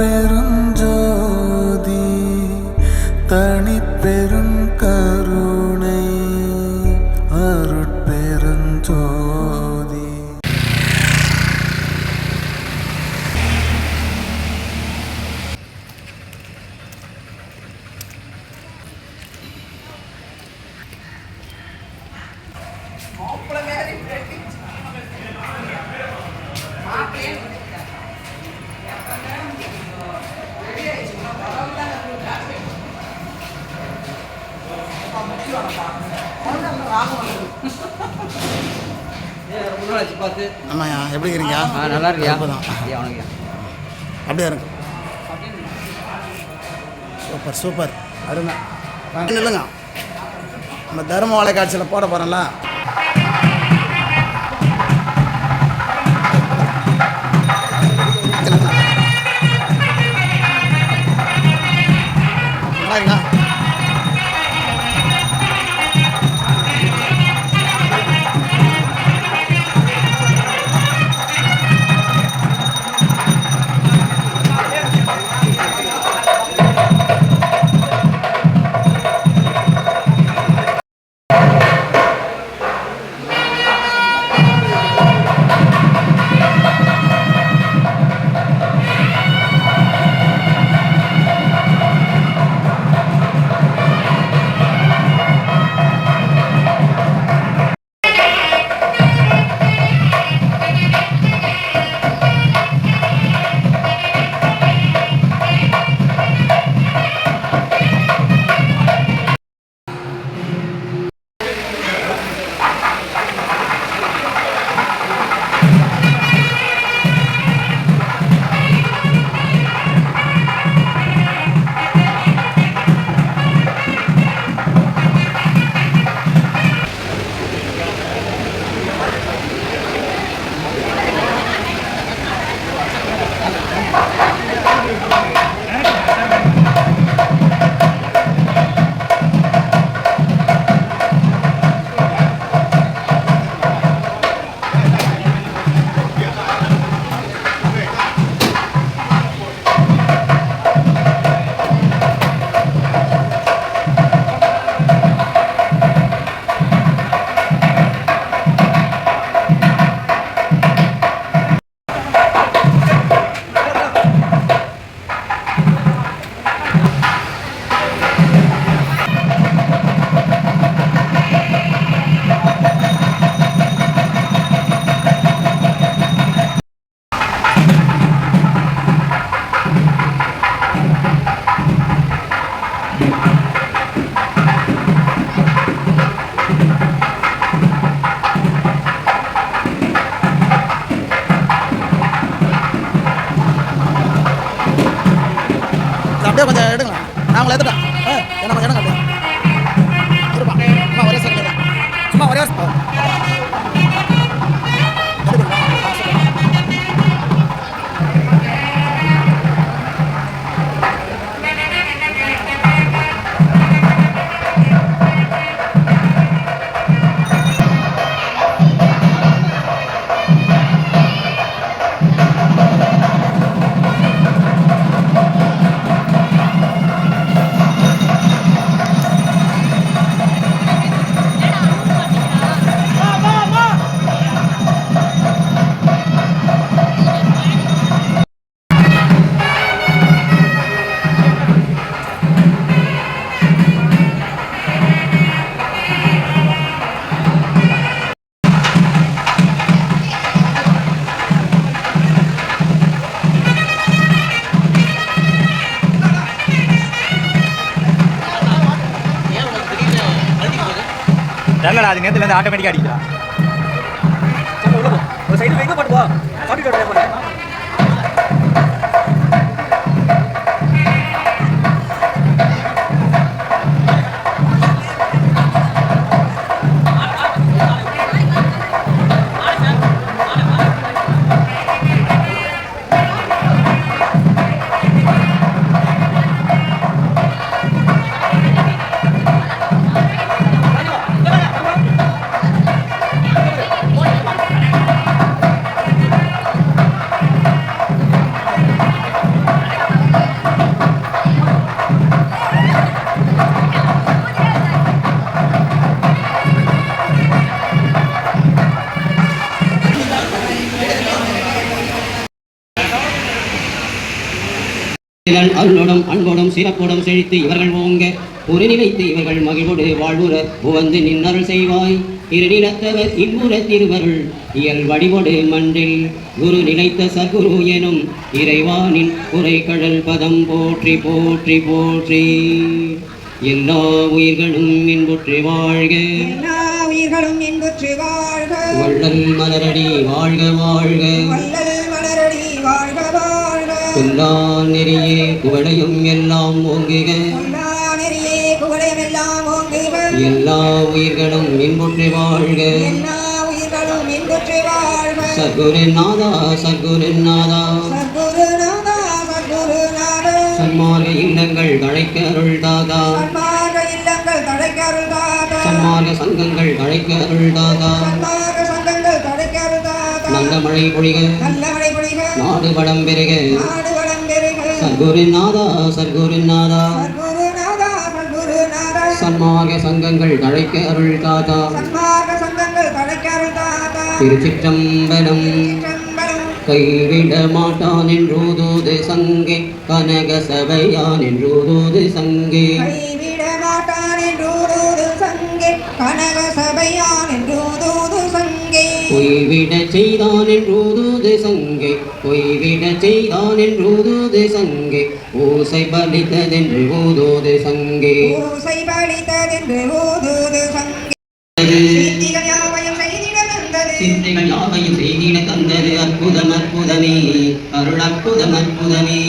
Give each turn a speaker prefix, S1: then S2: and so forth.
S1: அருட்பெருஞ்சோதி தனிப்பெரும் கருணை அருட்பெருஞ்சோதி.
S2: பார்த்து
S3: ஆமாய்யா எப்படி இருக்கிறீங்க
S2: ஆ நல்லா இருக்கியா? வணக்கம்
S3: அப்படியே இருக்கு சூப்பர் சூப்பர். அருமை. வாங்க நில்லுங்க. நம்ம தர்ம வலைக்காட்சியில் போட போகிறோம்ல நல்லா இருக்கா? அப்படியே கொஞ்சம் எடுங்க. நான் உங்களை எடுத்துட்டேன்
S4: தெரியலடா அது நேரத்துல இருந்து ஆட்டோமேட்டிக்கா அடிக்கிறா ஒரு சைடு வைக்க மாட்டுவா
S2: அருளோடும் அன்போடும் சிறப்போடும் செழித்து இவர்கள் ஓங்க ஒரு நிலைத்து இவர்கள் மகிழ்வோடு வாழ்வுற புவந்து நின்னருள் செய்வாய். இருநிலத்தவர் இன்புற திருவருள் இயல் வடிவோடு மண்டில் குரு நிலைத்த சகுரு எனும் இறைவானின் குறைகடல் பதம் போற்றி போற்றி போற்றி. எல்லா உயிர்களும் இன்புற்று வாழ்க.
S5: எல்லா உயிர்களும் இன்புற்று வாழ்க.
S2: வள்ளல் மலரடி வாழ்க வாழ்க. எல்லா நெறியே குவளையும் எல்லாம் ஓங்குக.
S5: எல்லா
S2: உயிர்களும் இன்புற்று வாழ்க.
S5: எல்லா உயிர்களும் இன்புற்று வாழ்க.
S2: சத்குரு நாதா சத்குரு நாதா.
S5: சத்குருநாதா சத்குருநாதா
S2: சன்மார்க இல்லங்கள் தழைக்க அருள் தாதா.
S5: சன்மார்க்க இல்லங்கள் தடைக்கருள் தாதா.
S2: சன்மார்க சங்கங்கள் தழைக்க அருள் தாதா.
S5: சன்மார்க்க சங்கங்கள் தடைக்கருள் தாதா.
S2: நல்ல மழை பொழிக.
S5: நல்ல மழை பொழிக
S2: நாடு வளம் பெருக.
S5: நாடு வளம் பெருக.
S2: சத்குரு நாதா சத்குரு நாதா.
S5: சத்குருநாதா சத்குருநாதா
S2: சன்மார்க சங்கங்கள் தழைக்க அருள் தாதா
S5: சன்மார்க்க சங்கங்கள் தடைக்கருள் தாதா
S2: திருச்சிற்றம்பலம்
S5: சிற்றம்பலம்
S2: கைவிட மாட்டான் என்றூதூது சங்கே. கனக சபையான் என்றூதூது சங்கே.
S5: கனக சங்கே
S2: பொய்விட செய்தான் என்றூதூது சங்கே பொய்விட செய்தான் என்றூதூது சங்கே ஓசை பலித்ததென்று ஊதூது சங்கே
S5: பூசை பலித்ததென்று ஊதூது சங்கே
S2: சிந்தைகள் யாவையும் செய்திட தந்தது. அற்புதம் அற்புதமே. அருள் அற்புதம் அற்புதமே.